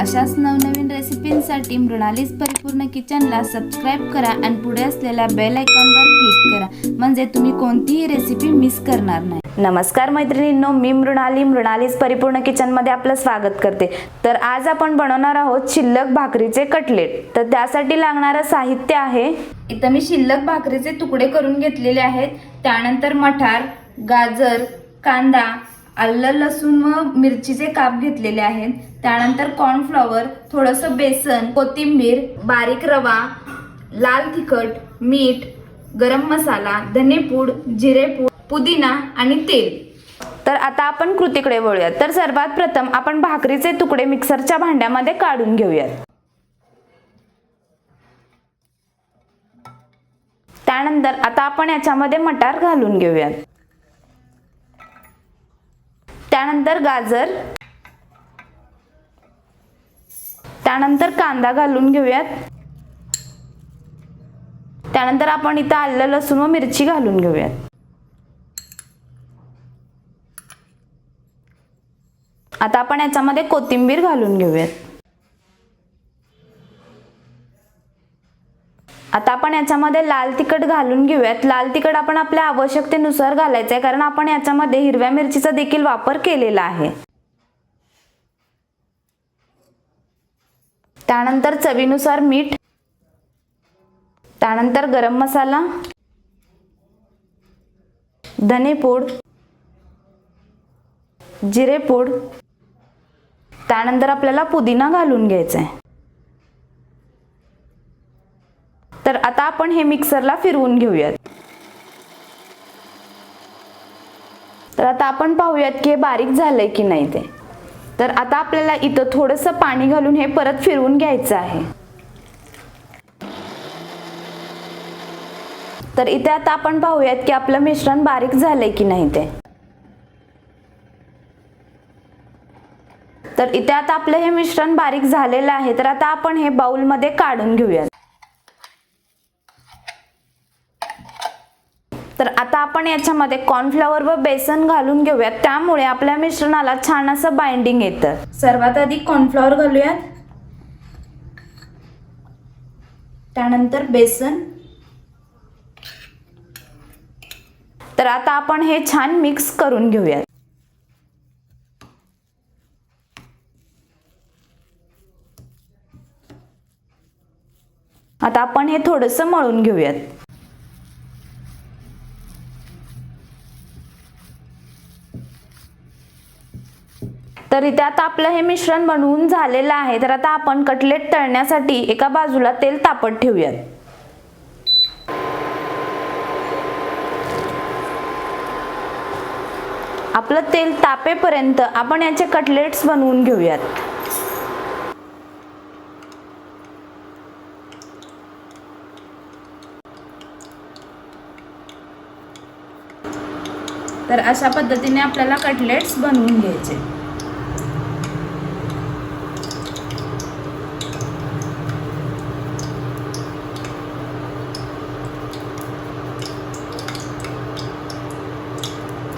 अशाच नवनवीन रेसिपींसाठी मृणालीस परिपूर्ण किचनला सबस्क्राईब करा आणि पुढे असलेल्या बेल आयकॉनवर क्लिक करा. म्हणजे तुम्ही कोणतीही रेसिपी मिस करणार नाही. नमस्कार मैत्रिणींनो मी मृणाली. मृणालीच परिपूर्ण किचनमध्ये आपलं स्वागत करते. तर आज आपण बनवणार आहोत शिल्लक भाकरीचे कटलेट. तर त्यासाठी लागणारं साहित्य आहे. इथं मी शिल्लक भाकरीचे तुकडे करून घेतलेले आहेत. त्यानंतर मठार गाजर कांदा आलं लसूण व मिरचीचे काप घेतलेले आहेत. त्यानंतर कॉर्नफ्लॉवर थोडंसं बेसन कोथिंबीर बारीक रवा लाल तिखट मीठ गरम मसाला धनेपूड जिरेपूड पुदिना आणि तेल. तर आता आपण कृतीकडे वळूयात. तर सर्वात प्रथम आपण भाकरीचे तुकडे मिक्सरच्या भांड्यामध्ये काढून घेऊयात. त्यानंतर आता आपण याच्यामध्ये मटार घालून घेऊयात. त्यानंतर गाजर. त्यानंतर कांदा घालून घेऊयात. त्यानंतर आपण इथं आलं लसूण व मिरची घालून घेऊयात. आता आपण याच्यामध्ये कोथिंबीर घालून घेऊयात. आता आपण याच्यामध्ये लाल तिखट घालून घेऊयात. लाल तिखट आपण आपल्या आवश्यकतेनुसार घालायचं आहे कारण आपण याच्यामध्ये हिरव्या मिरचीचा देखील वापर केलेला आहे. त्यानंतर चवीनुसार मीठ त्यानंतर गरम मसाला धनेपूड जिरेपूड त्यानंतर आपल्याला पुदिना घालून घ्यायचा आहे तर आता आपण हे मिक्सरला फिरवून घेऊयात. तर आता आपण पाहूयात की हे बारीक झालंय की नाही ते. तर आता आपल्याला इथं थोडंसं पाणी घालून हे परत फिरवून घ्यायचं आहे. तर इथे आता आपण पाहूयात की आपलं मिश्रण बारीक झालंय की नाही ते. तर इथे आता आपलं हे मिश्रण बारीक झालेलं आहे. तर आता आपण हे बाउलमध्ये काढून घेऊयात. तर आता आपण याच्यामध्ये कॉर्नफ्लॉवर व बेसन घालून घेऊयात. त्यामुळे आपल्या मिश्रणाला छान असं बाइंडिंग येतं. सर्वात आधी कॉर्नफ्लॉवर घालूयात. त्यानंतर बेसन. तर आता आपण हे छान मिक्स करून घेऊयात. आता आपण हे थोडंसं मळून घेऊयात. तर इथे आता आपलं हे मिश्रण बनवून झालेलं आहे. तर आता आपण कटलेट तळण्यासाठी एका बाजूला तेल तापत ठेवूयात. आपलं तेल तापेपर्यंत आपण याचे कटलेट्स बनवून घेऊयात. तर अशा पद्धतीने आपल्याला कटलेट्स बनवून घ्यायचे.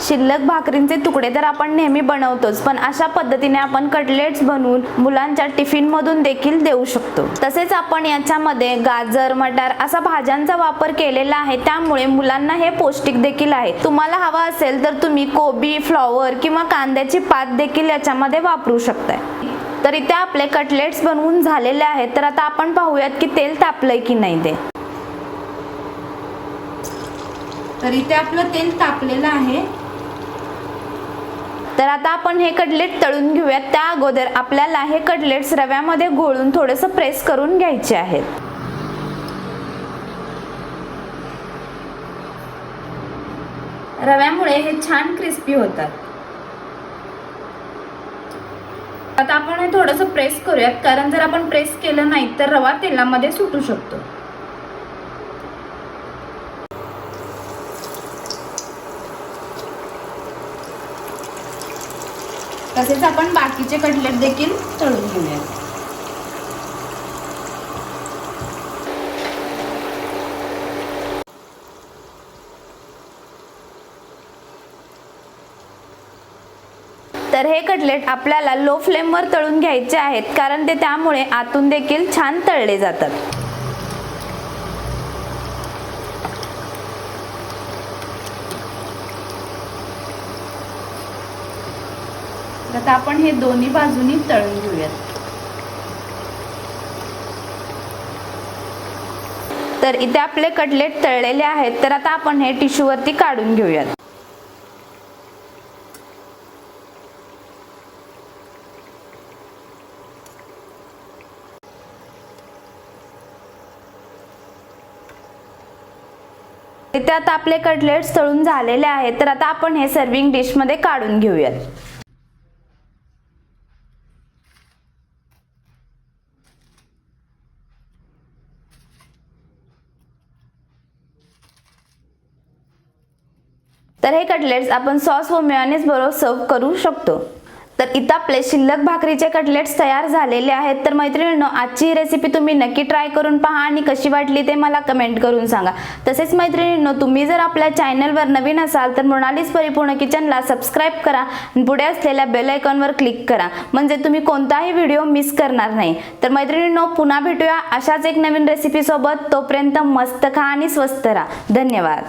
शिल्लक भाकरींचे तुकडे तर आपण नेहमी बनवतोच पण अशा पद्धतीने आपण कटलेट्स बनवून मुलांच्या टिफिन मधून देखील देऊ शकतो. तसेच आपण याच्यामध्ये गाजर मटार असा भाज्यांचा वापर केलेला आहे त्यामुळे मुलांना हे पौष्टिक देखील आहे. तुम्हाला हवा असेल तर तुम्ही कोबी फ्लॉवर किंवा कांद्याची पात देखील याच्यामध्ये वापरू शकताय. तर इथे आपले कटलेट्स बनवून झालेले आहेत तर आता आपण पाहूयात की तेल तापलंय की नाही ते. तर इथे आपलं तेल तापलेलं आहे. तर आता आपण हे कटलेट तळून घेऊयात. त्या अगोदर आपल्याला हे कटलेट्स रव्यामध्ये घोळून थोडंसं प्रेस करून घ्यायचे आहेत. रव्यामुळे हे छान क्रिस्पी होतात. आता आपण हे थोडंसं प्रेस करूयात. कारण जर आपण प्रेस केलं नाही तर रवा तेलामध्ये सुटू शकतो. तसेच आपण बाकीचे कटलेट देखील तळून घेऊयात. तर तर हे कटलेट आपल्याला लो फ्लेमवर तळून घ्यायचे आहेत कारण ते त्यामुळे आतून देखील छान तळले जातात. तर आता आपण हे दोन्ही बाजूनी तळून घेऊयात. तर इथे आपले कटलेट तळलेले आहेत तर आता आपण हे टिश्यूवरती काढून घेऊयात. इथे आता आपले कटलेट्स तळून झालेले आहेत तर आता आपण हे सर्विंग डिशमध्ये काढून घेऊयात. तर हे कटलेट्स आपण सॉस व मेयोनेज बरोबर सर्व करू शकतो. तर इथं आपले शिल्लक भाकरीचे कटलेट्स तयार झालेले आहेत. तर मैत्रिणींनो आजची ही रेसिपी तुम्ही नक्की ट्राय करून पहा आणि कशी वाटली ते मला कमेंट करून सांगा. तसेच मैत्रिणींनो तुम्ही जर आपल्या चॅनलवर नवीन असाल तर मृणालीस परिपूर्ण किचनला सबस्क्राईब करा पुढे असलेल्या बेल आयकॉनवर क्लिक करा. म्हणजे तुम्ही कोणताही व्हिडिओ मिस करणार नाही. तर मैत्रिणींनो पुन्हा भेटूया अशाच एक नवीन रेसिपीसोबत तोपर्यंत मस्त खा आणि स्वस्त राहा. धन्यवाद.